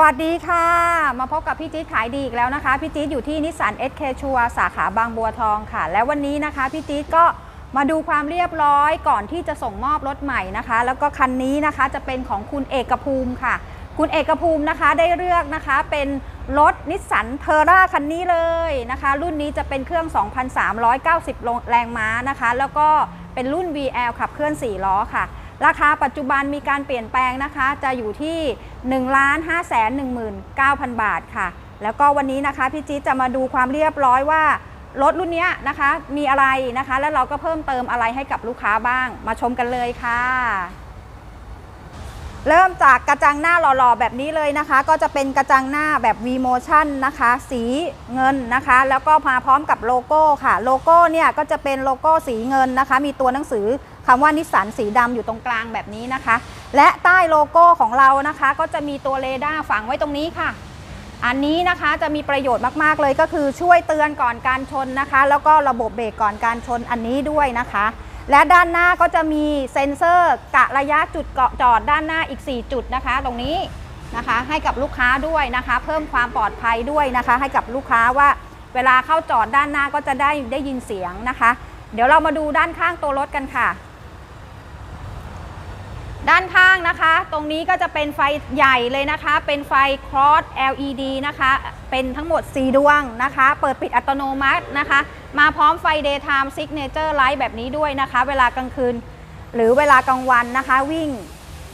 วัสดีค่ะ มาพบกับพี่จี๊ดขายดีอีกแล้วนะคะ พี่จี๊ดอยู่ที่นิสสันเอสเคชัวสาขาบางบัวทองค่ะ และวันนี้นะคะ พี่จี๊ดก็มาดูความเรียบร้อยก่อนที่จะส่งมอบรถใหม่นะคะ แล้วก็คันนี้นะคะจะเป็นของคุณเอกภูมิค่ะ คุณเอกภูมินะคะได้เลือกนะคะเป็นรถนิสสันเทอร่าคันนี้เลยนะคะ รุ่นนี้จะเป็นเครื่อง 2,390 แรงม้านะคะ แล้วก็เป็นรุ่น VL ขับเคลื่อน 4 ล้อค่ะ ราคาปัจจุบันมีการเปลี่ยนแปลงนะคะ จะอยู่ที่ 1 5 1 9 0 0 0 บาทค่ะ แล้วก็วันนี้นะคะพี่จี๊ดจะมาดูความเรียบร้อยว่ารถรุ่นเนี้ยนะคะมีอะไรนะคะ แล้วเราก็เพิ่มเติมอะไรให้กับลูกค้าบ้าง มาชมกันเลยค่ะ เริ่มจากกระจังหน้าหล่อๆ แบบนี้เลยนะคะ ก็จะเป็นกระจังหน้าแบบ V Motion นะคะ สีเงินนะคะ แล้วก็มาพร้อมกับโลโก้ค่ะ โลโก้เนี่ยก็จะเป็นโลโก้สีเงินนะคะ มีตัวหนังสือ คำว่านิสสันสีดำอยู่ตรงกลางแบบนี้นะคะ และใต้โลโก้ของเรานะคะ ก็จะมีตัวเรดาร์ฝังไว้ตรงนี้ค่ะ อันนี้นะคะจะมีประโยชน์มากๆเลยก็คือช่วยเตือนก่อนการชนนะคะ แล้วก็ระบบเบรกก่อนการชนอันนี้ด้วยนะคะ และด้านหน้าก็จะมีเซ็นเซอร์กะระยะจุดเกาะจอดด้านหน้าอีก 4 จุดนะคะ ตรงนี้นะคะให้กับลูกค้าด้วยนะคะ เพิ่มความปลอดภัยด้วยนะคะ ให้กับลูกค้าว่าเวลาเข้าจอดด้านหน้าก็จะได้ได้ยินเสียงนะคะ เดี๋ยวเรามาดูด้านข้างตัวรถกันค่ะ ด้านข้างนะคะ ตรงนี้ก็จะเป็นไฟใหญ่เลยนะคะ เป็นไฟ cross LED นะคะ เป็นทั้งหมด 4 ดวงนะคะ เปิดปิดอัตโนมัตินะคะ มาพร้อมไฟ daytime signature light แบบนี้ด้วยนะคะ เวลากลางคืน หรือเวลากลางวันนะคะ วิ่ง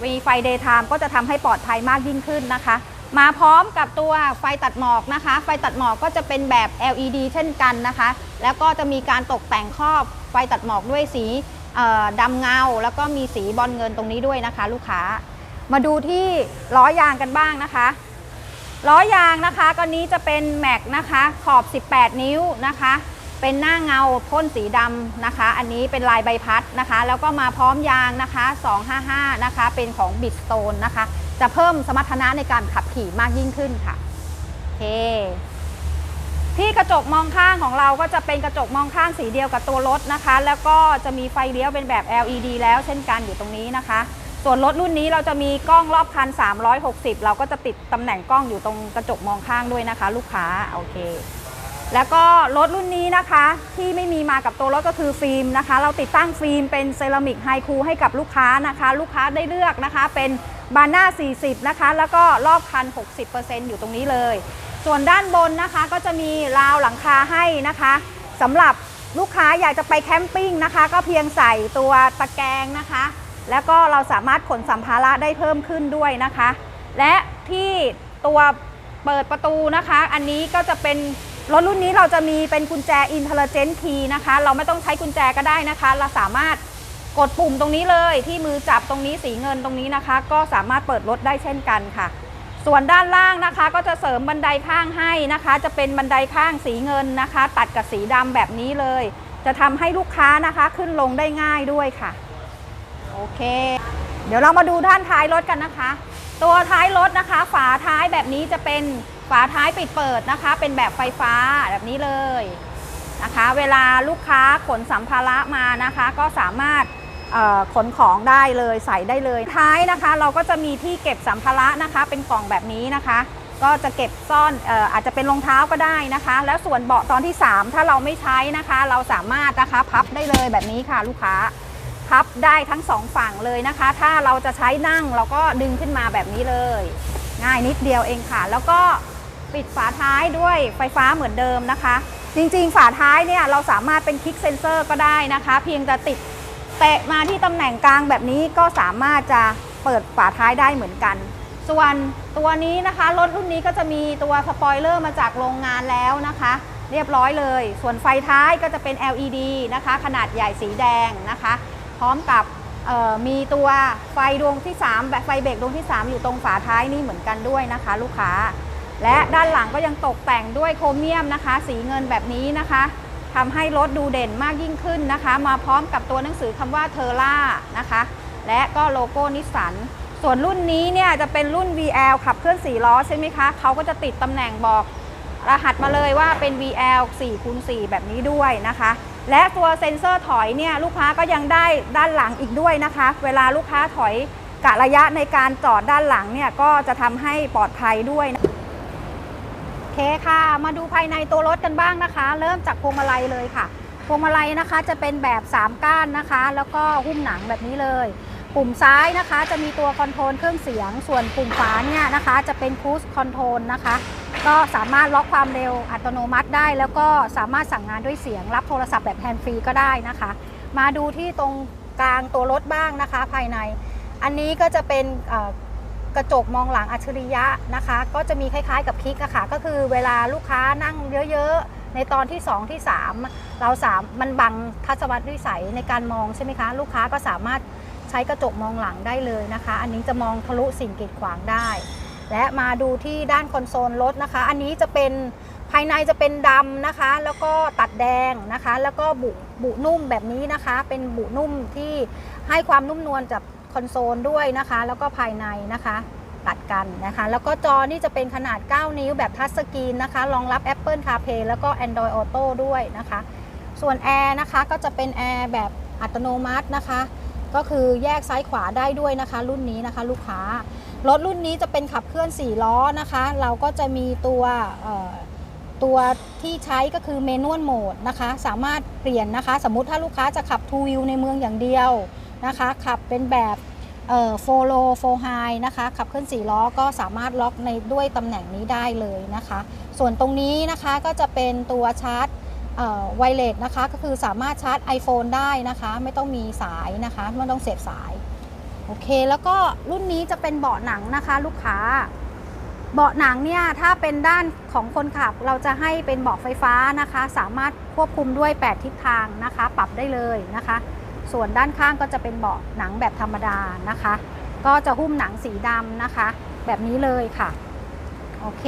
มีไฟ daytime ก็จะทำให้ปลอดภัยมากยิ่งขึ้นนะคะ มาพร้อมกับตัวไฟตัดหมอกนะคะ ไฟตัดหมอกก็จะเป็นแบบ LED เช่นกันนะคะ แล้วก็จะมีการตกแต่งครอบไฟตัดหมอกด้วยสี ดำเงาแล้วก็มีสีบอลเงินตรงนี้ด้วยนะคะ ลูกค้ามาดูที่ล้อยางกันบ้างนะคะล้อยางนะคะก็นี้จะเป็นแม็กนะคะขอบ 18 นิ้วนะคะ เป็นหน้าเงาพ่นสีดำนะคะ อันนี้เป็นลายใบพัดนะคะ แล้วก็มาพร้อมยางนะคะ 255 นะคะ เป็นของบิดสโตนนะคะ จะเพิ่มสมรรถนะในการขับขี่มากยิ่งขึ้นค่ะโอเค ที่กระจกมองข้างของเราก็จะเป็นกระจกมองข้างสีเดียวกับตัวรถนะคะ แล้วก็จะมีไฟเลี้ยวเป็นแบบ LED แล้วเช่นกันอยู่ตรงนี้นะคะ ส่วนรถรุ่นนี้เราจะมีกล้องรอบคัน 360 เราก็จะติดตำแหน่งกล้องอยู่ตรงกระจกมองข้างด้วยนะคะ ลูกค้าโอเค แล้วก็รถรุ่นนี้นะคะที่ไม่มีมากับตัวรถก็คือฟิล์มนะคะ เราติดตั้งฟิล์มเป็นเซรามิกไฮคูให้กับลูกค้านะคะ ลูกค้าได้เลือกนะคะ เป็นบานหน้า40 นะคะ แล้วก็รอบคัน 60%อยู่ตรงนี้เลย ส่วนด้านบนนะคะก็จะมีราวหลังคาให้นะคะสำหรับลูกค้าอยากจะไปแคมปิ้งนะคะ ก็เพียงใส่ตัวตะแกรงนะคะ แล้วก็เราสามารถขนสัมภาระได้เพิ่มขึ้นด้วยนะคะ และที่ตัวเปิดประตูนะคะ อันนี้ก็จะเป็นรถรุ่นนี้เราจะมีเป็นกุญแจ Intelligent Key นะคะ เราไม่ต้องใช้กุญแจก็ได้นะคะ เราสามารถกดปุ่มตรงนี้เลยที่มือจับตรงนี้สีเงินตรงนี้นะคะ ก็สามารถเปิดรถได้เช่นกันค่ะ ส่วนด้านล่างนะคะก็จะเสริมบันไดข้างให้นะคะ จะเป็นบันไดข้างสีเงินนะคะ ตัดกับสีดำแบบนี้เลย จะทำให้ลูกค้านะคะขึ้นลงได้ง่ายด้วยค่ะ โอเค เดี๋ยวเรามาดูด้านท้ายรถกันนะคะ ตัวท้ายรถนะคะ ฝาท้ายแบบนี้จะเป็นฝาท้ายปิดเปิดนะคะ เป็นแบบไฟฟ้าแบบนี้เลยนะคะ เวลาลูกค้าขนสัมภาระมานะคะ ก็สามารถ ขนของได้เลยใส่ได้เลย ท้ายนะคะ เราก็จะมีที่เก็บสัมภาระนะคะ เป็นกล่องแบบนี้นะคะ ก็จะเก็บซ่อนอออาจจะเป็นรองเท้าก็ได้นะคะ แล้วส่วนเบาะตอนที่ 3 ถ้าเราไม่ใช้นะคะ เราสามารถนะคะพับได้เลยแบบนี้ค่ะลูกค้าพับได้ทั้งสองฝั่งเลยนะคะ ถ้าเราจะใช้นั่งเราก็ดึงขึ้นมาแบบนี้เลย ง่ายนิดเดียวเองค่ะ แล้วก็ปิดฝาท้ายด้วยไฟฟ้าเหมือนเดิมนะคะ จริงๆ ฝาท้ายเนี่ยเราสามารถเป็นคลิกเซนเซอร์ก็ได้นะคะ เพียงจะติด เตะมาที่ตำแหน่งกลางแบบนี้ก็สามารถจะเปิดฝาท้ายได้เหมือนกัน ส่วนตัวนี้นะคะรถรุ่นนี้ก็จะมีตัวสปอยเลอร์มาจากโรงงานแล้วนะคะ เรียบร้อยเลย ส่วนไฟท้ายก็จะเป็น LED นะคะ ขนาดใหญ่สีแดงนะคะ พร้อมกับมีตัวไฟดวงที่3แบบไฟเบรกดวงที่ 3 อยู่ตรงฝาท้ายนี่เหมือนกันด้วยนะคะ ลูกค้า และด้านหลังก็ยังตกแต่งด้วยโครเมียมนะคะ สีเงินแบบนี้นะคะ ทำให้รถดูเด่นมากยิ่งขึ้นนะคะ มาพร้อมกับตัวหนังสือคำว่าเทอร่านะคะ และก็โลโก้นิสสันส่วนรุ่นนี้เนี่ยจะเป็นรุ่น VL ขับเคลื่อน4ล้อใช่ไหมคะเขาก็จะติดตำแหน่งบอกรหัสมาเลยว่าเป็น VL 4คูณ4แบบนี้ด้วยนะคะ และตัวเซ็นเซอร์ถอยเนี่ยลูกค้าก็ยังได้ด้านหลังอีกด้วยนะคะ เวลาลูกค้าถอยกะระยะในการจอดด้านหลังเนี่ยก็จะทำให้ปลอดภัยด้วยนะ เคค่ะ มาดูภายในตัวรถกันบ้างนะคะ เริ่มจากพวงมาลัยเลยค่ะ พวงมาลัยนะคะจะเป็นแบบ 3 ก้านนะคะ แล้วก็หุ้มหนังแบบนี้เลย ปุ่มซ้ายนะคะจะมีตัวคอนโทรลเครื่องเสียง ส่วนปุ่มขวาเนี่ยนะคะ จะเป็นคูสคอนโทรลนะคะ ก็สามารถล็อกความเร็วอัตโนมัติได้ แล้วก็สามารถสั่งงานด้วยเสียง รับโทรศัพท์แบบแฮนด์ฟรีก็ได้นะคะ มาดูที่ตรงกลางตัวรถบ้างนะคะภายใน อันนี้ก็จะเป็น กระจกมองหลังอัจฉริยะนะคะ ก็จะมีคล้ายๆกับคลิกอะค่ะ ก็คือเวลาลูกค้านั่งเยอะๆ ในตอนที่ 2 ที่ 3 เราสามมันบังทัศนวิสัยในการมองใช่ไหมคะ ลูกค้าก็สามารถใช้กระจกมองหลังได้เลยนะคะ อันนี้จะมองทะลุสิ่งกีดขวางได้ และมาดูที่ด้านคอนโซลรถนะคะ อันนี้จะเป็นภายในจะเป็นดำนะคะ แล้วก็ตัดแดงนะคะ แล้วก็บุบุนุ่มแบบนี้นะคะ เป็นบุนุ่มที่ให้ความนุ่มนวลจาก คอนโซลด้วยนะคะ แล้วก็ภายในนะคะตัดกันนะคะ แล้วก็จอนี่จะเป็นขนาด 9 นิ้วแบบทัชสกรีนนะคะรองรับ Apple CarPlay แล้วก็ Android Auto ด้วยนะคะ ส่วนแอร์นะคะก็จะเป็นแอร์แบบอัตโนมัตินะคะ ก็คือแยกซ้ายขวาได้ด้วยนะคะ รุ่นนี้นะคะลูกค้ารถรุ่นนี้จะเป็นขับเคลื่อน 4 ล้อนะคะ เราก็จะมีตัวตัวที่ใช้ก็คือเมนวลโหมดนะคะ สามารถเปลี่ยนนะคะ สมมุติถ้าลูกค้าจะขับ 2 wheel ในเมืองอย่างเดียว นะคะขับเป็นแบบเอ่อโฟโลโฟไฮนะคะขับเคลื่อน4ล้อก็สามารถล็อกในด้วยตำแหน่งนี้ได้เลยนะคะ ส่วนตรงนี้นะคะก็จะเป็นตัวชาร์จไวเลสนะคะก็คือสามารถชาร์จ iPhone ได้นะคะ ไม่ต้องมีสายนะคะไม่ต้องเสียบสายโอเคแล้วก็รุ่นนี้จะเป็นเบาะหนังนะคะ ลูกค้า เบาะหนังเนี่ยถ้าเป็นด้านของคนขับเราจะให้เป็นเบาะไฟฟ้านะคะ สามารถควบคุมด้วย 8 ทิศทางนะคะ ปรับได้เลยนะคะ ส่วนด้านข้างก็จะเป็นเบาะหนังแบบธรรมดานะคะ ก็จะหุ้มหนังสีดำนะคะ แบบนี้เลยค่ะ โอเค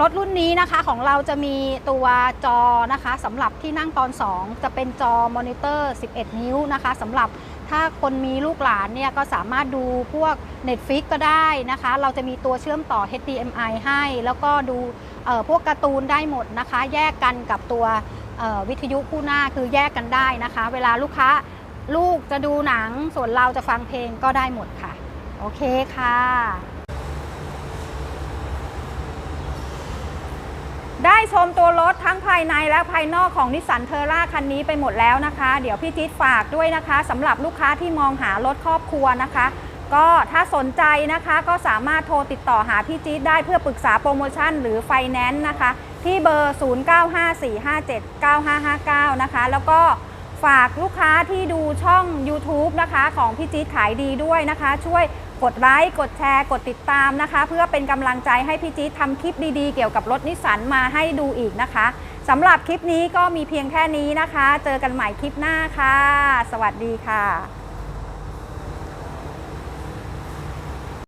รถรุ่นนี้นะคะของเราจะมีตัวจอนะคะสำหรับที่นั่งตอน 2 จะเป็นจอมอนิเตอร์ 11 นิ้วนะคะสำหรับถ้าคนมีลูกหลานเนี่ยก็สามารถดูพวก Netflix ก็ได้นะคะ เราจะมีตัวเชื่อมต่อ HDMI ให้ แล้วก็ดูเอ่อพวกการ์ตูนได้หมดนะคะ แยกกันกับตัว วิทยุคู่หน้าคือแยกกันได้นะคะ เวลาลูกค้าลูกจะดูหนังส่วนเราจะฟังเพลงก็ได้หมดค่ะ โอเคค่ะ ได้ชมตัวรถทั้งภายในและภายนอกของนิสสันเทอร่าคันนี้ไปหมดแล้วนะคะ เดี๋ยวพี่จิ๊ดฝากด้วยนะคะสำหรับลูกค้าที่มองหารถครอบครัวนะคะ ก็ถ้าสนใจนะคะก็สามารถโทรติดต่อหาพี่จี๊ดได้เพื่อปรึกษาโปรโมชั่นหรือไฟแนนซ์นะคะ ที่เบอร์ 0954579559 นะคะ แล้วก็ฝากลูกค้าที่ดูช่อง YouTube นะคะ ของพี่จี๊ดขายดีด้วยนะคะ ช่วยกดไลค์กดแชร์กดติดตามนะคะ เพื่อเป็นกำลังใจให้พี่จี๊ดทำคลิปดีๆ เกี่ยวกับรถนิสสันมาให้ดูอีกนะคะสำหรับคลิปนี้ก็มีเพียงแค่นี้นะคะ เจอกันใหม่คลิปหน้าค่ะ สวัสดีค่ะ